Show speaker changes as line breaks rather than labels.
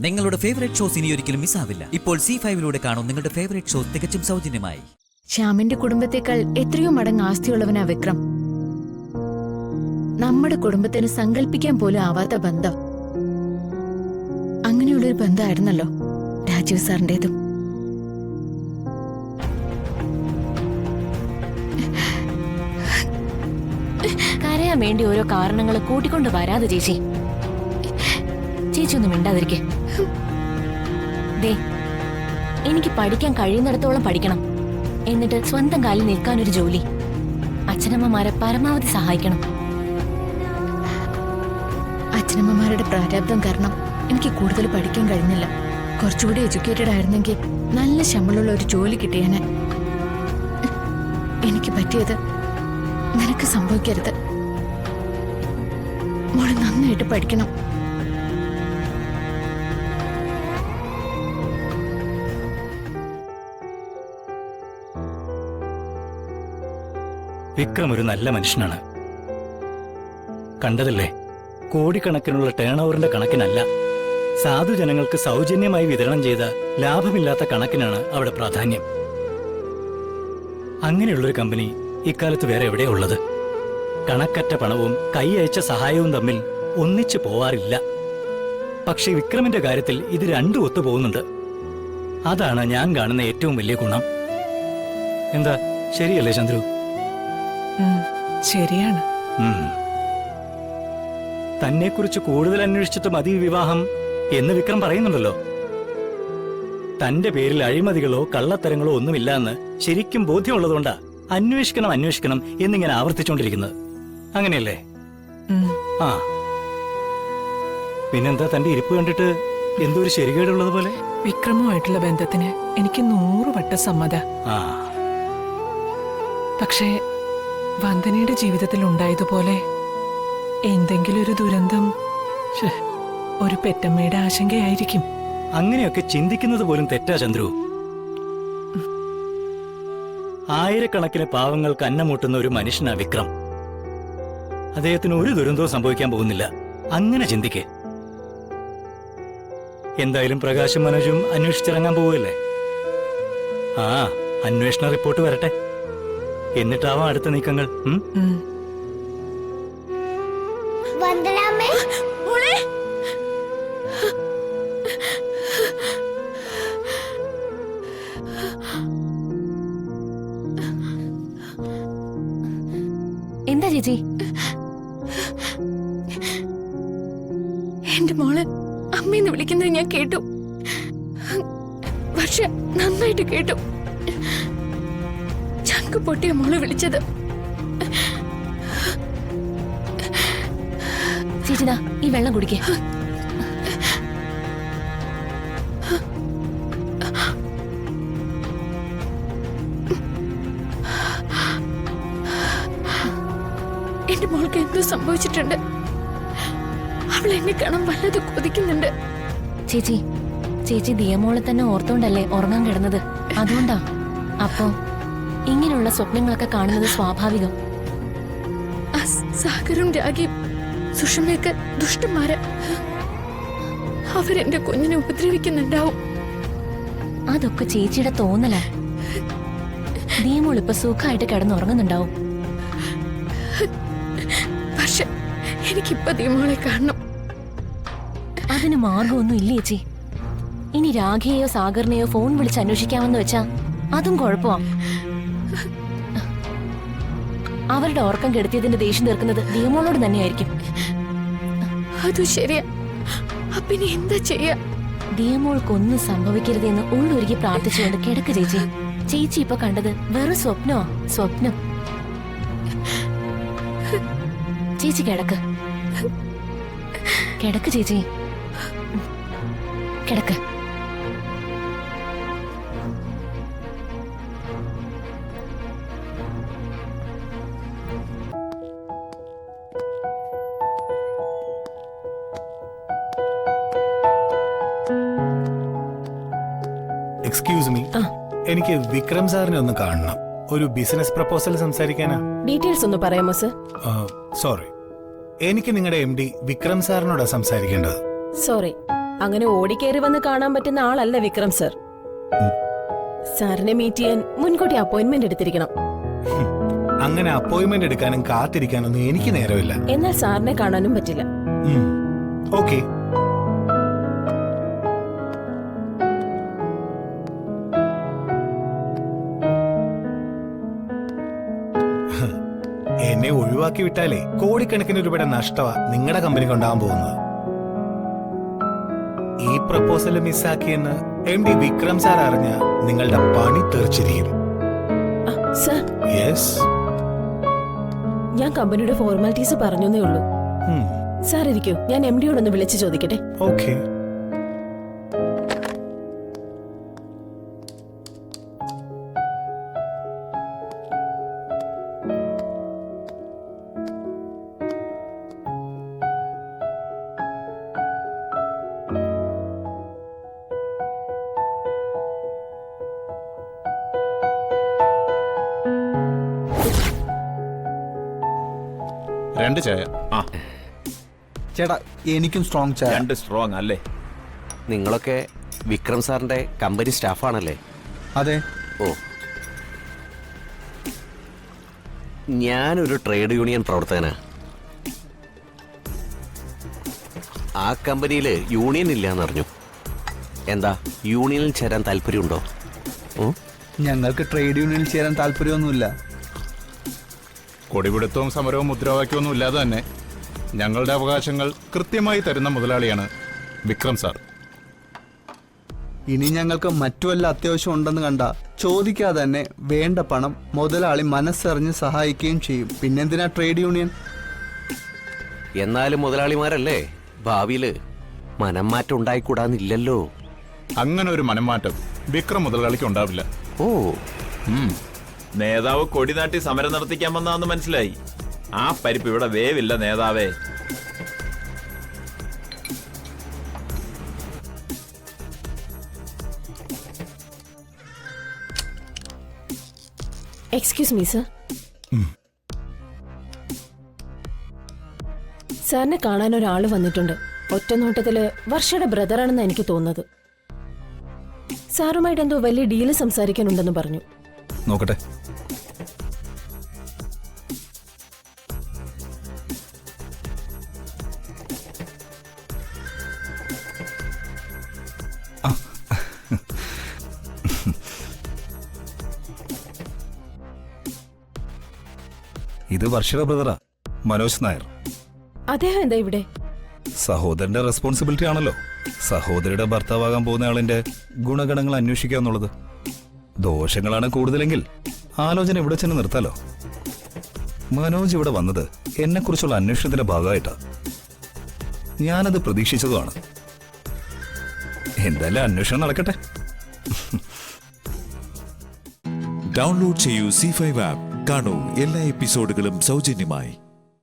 നിങ്ങളുടെ favourite shows ഇനി ഒരിക്കലും മിസ്സാവില്ല ഇപ്പോൾ സി ഫൈവിലൂടെ കാണും നിങ്ങളുടെ ഫേവറേറ്റ് ഷോസ് തികച്ചും സൗജന്യമായി.
ശ്യാമിന്റെ കുടുംബത്തെക്കാൾ എത്രയോ മടങ്ങ് ആസ്തിയുള്ളവനാ വിക്രം. നമ്മുടെ കുടുംബത്തിന് സങ്കല്പിക്കാൻ പോലും ആവാത്ത ബന്ധം. അങ്ങനെയുള്ളൊരു ബന്ധമായിരുന്നല്ലോ രാജീവ് സാറിന്റെതും
കരയാൻ വേണ്ടി ഓരോ കാരണങ്ങൾ കൂട്ടിക്കൊണ്ട് വരാതെ ചേച്ചി. ചേച്ചി ഒന്നും മിണ്ടാതിരിക്കെ. ദേ എനിക്ക് പഠിക്കാൻ കഴിയുന്നിടത്തോളം പഠിക്കണം. എന്നിട്ട് സ്വന്തം കാലിൽ നിൽക്കാൻ ഒരു ജോലി. അച്ഛനമ്മമാരെ പരമാവധി സഹായിക്കണം.
അച്ഛനമ്മമാരുടെ പ്രാരാബ്ദം കാരണം എനിക്ക് കൂടുതൽ പഠിക്കാൻ കഴിഞ്ഞില്ല. കുറച്ചുകൂടി എഡ്യൂക്കേറ്റഡ് ആയിരുന്നെങ്കിൽ നല്ല ശമ്പളമുള്ള ഒരു ജോലി കിട്ടിയേനെ. എനിക്ക് പറ്റിയത് നിനക്ക് സംഭവിക്കരുത്. മോൾ നന്നായിട്ട് പഠിക്കണം.
വിക്രം ഒരു നല്ല മനുഷ്യനാണ്. കണ്ടതല്ലേ? കോടിക്കണക്കിനുള്ള ടേൺ ഓവറിന്റെ കണക്കിനല്ല. സാധു ജനങ്ങൾക്ക് സൗജന്യമായി വിതരണം ചെയ്ത ലാഭമില്ലാത്ത കണക്കിനാണ് അവിടെ പ്രാധാന്യം. അങ്ങനെയുള്ളൊരു കമ്പനി ഇക്കാലത്ത് വേറെ എവിടെയുള്ളത് കണക്കറ്റ പണവും കൈ അയച്ച സഹായവും തമ്മിൽ ഒന്നിച്ചു പോവാറില്ല. പക്ഷെ വിക്രമിന്റെ കാര്യത്തിൽ ഇത് രണ്ടും ഒത്തുപോകുന്നുണ്ട്. അതാണ് ഞാൻ കാണുന്ന ഏറ്റവും വലിയ ഗുണം. എന്താ? ശരിയല്ലേ ചന്ദ്രു?
ശരിയാണ്.
തന്നെ തന്നെക്കുറിച്ച് കൂടുതൽ അന്വേഷിച്ചിട്ട് മതി വിവാഹം എന്ന് വിക്രം പറയുന്നുണ്ടല്ലോ. തന്റെ പേരിൽ അഴിമതികളോ കള്ളത്തരങ്ങളോ ഒന്നുമില്ല എന്ന് ശരിക്കും ബോധ്യമുള്ളതുകൊണ്ടാ അന്വേഷിക്കണം അന്വേഷിക്കണം എന്നിങ്ങനെ ആവർത്തിച്ചുകൊണ്ടിരിക്കുന്നത് അങ്ങനെയല്ലേ? ആ. പിന്നെന്താ തന്റെ ഇരിപ്പ് കണ്ടിട്ട് എന്തോ ഒരു ശരികേടുള്ളത് പോലെ?
വിക്രമുമായിട്ടുള്ള ബന്ധത്തിന് എനിക്ക് നൂറ് വട്ട സമ്മത പക്ഷേ വന്ദനയുടെ ജീവിതത്തിൽ ഉണ്ടായതുപോലെ എന്തെങ്കിലും ഒരു ദുരന്തം ഒരു പെറ്റമ്മയുടെ ആശങ്കയായിരിക്കും.
അങ്ങനെയൊക്കെ ചിന്തിക്കുന്നത് പോലും തെറ്റാ ചന്ദ്രു. ആയിരക്കണക്കിന് പാവങ്ങൾക്ക് അന്നമൂട്ടുന്ന ഒരു മനുഷ്യനാ വിക്രം. അദ്ദേഹത്തിന് ഒരു ദുരന്തവും സംഭവിക്കാൻ പോകുന്നില്ല. അങ്ങനെ ചിന്തിക്കേ. എന്തായാലും പ്രകാശും മനോജും അന്വേഷിച്ചിറങ്ങാൻ പോവുകയല്ലേ? ആ അന്വേഷണ റിപ്പോർട്ട് വരട്ടെ. എന്നിട്ടാവാം അടുത്ത നീക്കങ്ങൾ. ഉം?
ഉം.
വന്ദനാമ്മേ
എന്താ ചേച്ചി?
എന്റെ മോൾ അമ്മയെന്ന് വിളിക്കുന്നത് ഞാൻ കേട്ടു. പക്ഷെ നന്നായിട്ട് കേട്ടു. ചങ്ക് പൊട്ടിയ മോൾ വിളിച്ചത്.
ചേച്ചിതാ ഈ വെള്ളം കുടിക്കേ.
എന്റെ മോൾക്ക് എന്തോ സംഭവിച്ചിട്ടുണ്ട്. അവൾ എന്നെ കാണാൻ വല്ലത് കൊതിക്കുന്നുണ്ട്.
ചേച്ചി ചേച്ചി ദിയമോളെ തന്നെ ഓർത്തോണ്ടല്ലേ ഉറങ്ങാൻ കിടന്നത്? അതുകൊണ്ടാ. അപ്പോ? ഇങ്ങനെയുള്ള സ്വപ്നങ്ങളൊക്കെ കാണുന്നത് സ്വാഭാവികം.
സാഗറും രാഗിയും സുഷമയൊക്കെ ദുഷ്ടന്മാര്. അവരെന്റെ കുഞ്ഞിനെ ഉപദ്രവിക്കുന്നുണ്ടാവും.
അതൊക്കെ ചേച്ചിയുടെ തോന്നലാ. ദിയമോൾ ഇപ്പൊ സുഖമായിട്ട് കിടന്നുറങ്ങുന്നുണ്ടാവും.
പക്ഷെ എനിക്കിപ്പോ ദീമോളെ കാണണം.
അതിന് മാർഗമൊന്നും ഇല്ല ചേച്ചി? ഇനി രാഖയെയോ സാഗറിനെയോ ഫോൺ വിളിച്ച് അന്വേഷിക്കാമെന്ന് വെച്ചാ അതും കുഴപ്പമാ. അവരുടെ ഉറക്കം കെടുത്തിയതിന്റെ ദേഷ്യം തീർക്കുന്നത് നിയമോളോട് തന്നെയായിരിക്കും.
അത് ശരിയാ. പിന്നെ എന്താ ചെയ്യാ?
ദിയമോൾക്കൊന്നും സംഭവിക്കരുതെന്ന് ഉള്ളൊരുക്കി പ്രാർത്ഥിച്ചുകൊണ്ട് കിടക്ക് ചേച്ചി. ചേച്ചി ഇപ്പൊ കണ്ടത് വെറും സ്വപ്നോ? സ്വപ്നം. ചേച്ചി കിടക്ക്. കിടക്ക് ചേച്ചി. കിടക്ക്.
എക്സ്ക്യൂസ് മീ എനിക്ക് വിക്രം സാറിനെ ഒന്ന് കാണണം. ഒരു ബിസിനസ് പ്രപ്പോസൽ സംസാരിക്കാനാ?
ഡീറ്റെയിൽസ് ഒന്ന് പറയാമോ സർ
സോറി എനിക്ക് നിങ്ങളുടെ എം ഡി വിക്രം സാറിനോടാ സംസാരിക്കേണ്ടത്.
സോറി
അങ്ങനെ ഓടിക്കേറി വന്ന് കാണാൻ പറ്റുന്ന ആളല്ല വിക്രം സർ സാറിനെ മീറ്റ് ചെയ്യാൻ മുൻകൂട്ടി അപ്പോയിന്റ്മെന്റ് എടുത്തിരിക്കണം.
അങ്ങനെ അപ്പോയിന്റ്മെന്റ് എടുക്കാനും കാത്തിരിക്കാനൊന്നും എനിക്ക് നേരമില്ല.
എന്നാൽ സാറിനെ കാണാനും പറ്റില്ല.
ഓക്കെ എന്നെ ഒഴിവാക്കി വിട്ടാലേ കോടിക്കണക്കിന് രൂപയുടെ നഷ്ടമാ നിങ്ങളുടെ കമ്പനിക്ക് ഉണ്ടാകാൻ പോകുന്നത്. ഈ പ്രപ്പോസൽ മിസ്സാക്കിയെന്ന് എം ഡി വിക്രം സാർ അറിഞ്ഞ നിങ്ങളുടെ പണി തെറിച്ചിരിക്കും.
സർ.
യെസ്.
ഞാൻ കമ്പനിയുടെ ഫോർമാലിറ്റീസ് പറഞ്ഞേ ഉള്ളൂ. സാർ ഇരിക്കൂ ഞാൻ എം ഡിയോടൊന്ന് വിളിച്ചു ചോദിക്കട്ടെ.
ഓക്കെ.
രണ്ട് ചായ. ആ.
ചേട്ടാ എനിക്കും സ്ട്രോങ് ചായ.
രണ്ട് സ്ട്രോങ് അല്ലേ?
നിങ്ങളൊക്കെ വിക്രം സാറിന്റെ കമ്പനി സ്റ്റാഫാണല്ലേ
അതെ.
ഓ. ഞാനൊരു ട്രേഡ് യൂണിയൻ പ്രവർത്തകനാ. ആ കമ്പനിയിൽ യൂണിയൻ ഇല്ലാന്നറിഞ്ഞു എന്താ യൂണിയനിൽ ചേരാൻ താല്പര്യമുണ്ടോ? ഓ
ഞങ്ങൾക്ക് ട്രേഡ് യൂണിയനിൽ ചേരാൻ താല്പര്യമൊന്നുമില്ല.
കൊടിപിടുത്തവും സമരവും മുദ്രാവാക്യവും ഇല്ലാതെ തന്നെ ഞങ്ങളുടെ അവകാശങ്ങൾ കൃത്യമായി തരുന്ന മുതലാളിയാണ് വിക്രം സാർ.
ഇനി ഞങ്ങൾക്ക് മറ്റു വല്ല അത്യാവശ്യം ഉണ്ടെന്ന് കണ്ട ചോദിക്കാതെ തന്നെ വേണ്ട പണം മുതലാളി മനസ്സറിഞ്ഞ് സഹായിക്കുകയും ചെയ്യും. പിന്നെന്തിനാ ട്രേഡ് യൂണിയൻ
എന്നാലും മുതലാളിമാരല്ലേ ഭാവിയിൽ മനം മാറ്റം ഉണ്ടായിക്കൂടാന്നില്ലല്ലോ.
അങ്ങനെ ഒരു മനംമാറ്റം വിക്രം മുതലാളിക്ക് ഉണ്ടാവില്ല.
ഓ.
ഉം. നേതാവ് കൊടിനാട്ടി സമരം നടത്തിക്കാൻ വന്നാന്ന് മനസ്സിലായി. ആ പരിപ്പ് ഇവിടെ വേവില്ല നേതാവേ.
എക്സ്ക്യൂസ് മീ സർ സാറിനെ കാണാൻ ഒരാൾ വന്നിട്ടുണ്ട്. ഒറ്റ നോട്ടത്തിൽ വർഷയുടെ ബ്രദറാണെന്ന് എനിക്ക് തോന്നുന്നത്. സാറുമായിട്ട് എന്തോ വലിയ ഡീൽ സംസാരിക്കാനുണ്ടെന്ന് പറഞ്ഞു.
നോക്കട്ടെ.
ഇത് വർഷയുടെ ബ്രദറാ മനോജ് നായർ.
അദ്ദേഹം എന്താ ഇവിടെ?
സഹോദരന്റെ റെസ്പോൺസിബിലിറ്റി ആണല്ലോ. സഹോദരിയുടെ ഭർത്താവാകാൻ പോകുന്ന ആളിന്റെ ഗുണഗണങ്ങൾ അന്വേഷിക്കുക എന്നുള്ളത്. ദോഷങ്ങളാണ് കൂടുതലെങ്കിൽ ആലോചന ഇവിടെ ചെന്ന് നിർത്താലോ? മനോജ് ഇവിടെ വന്നത് എന്നെക്കുറിച്ചുള്ള അന്വേഷണത്തിന്റെ ഭാഗമായിട്ടാ. ഞാനത് പ്രതീക്ഷിച്ചതുമാണ്. എന്തായാലും അന്വേഷണം നടക്കട്ടെ.
ഡൗൺലോഡ് ചെയ്യൂ സി ഫൈവ് ആപ്പ് കാണൂ എല്ലാ എപ്പിസോഡുകളും സൗജന്യമായി.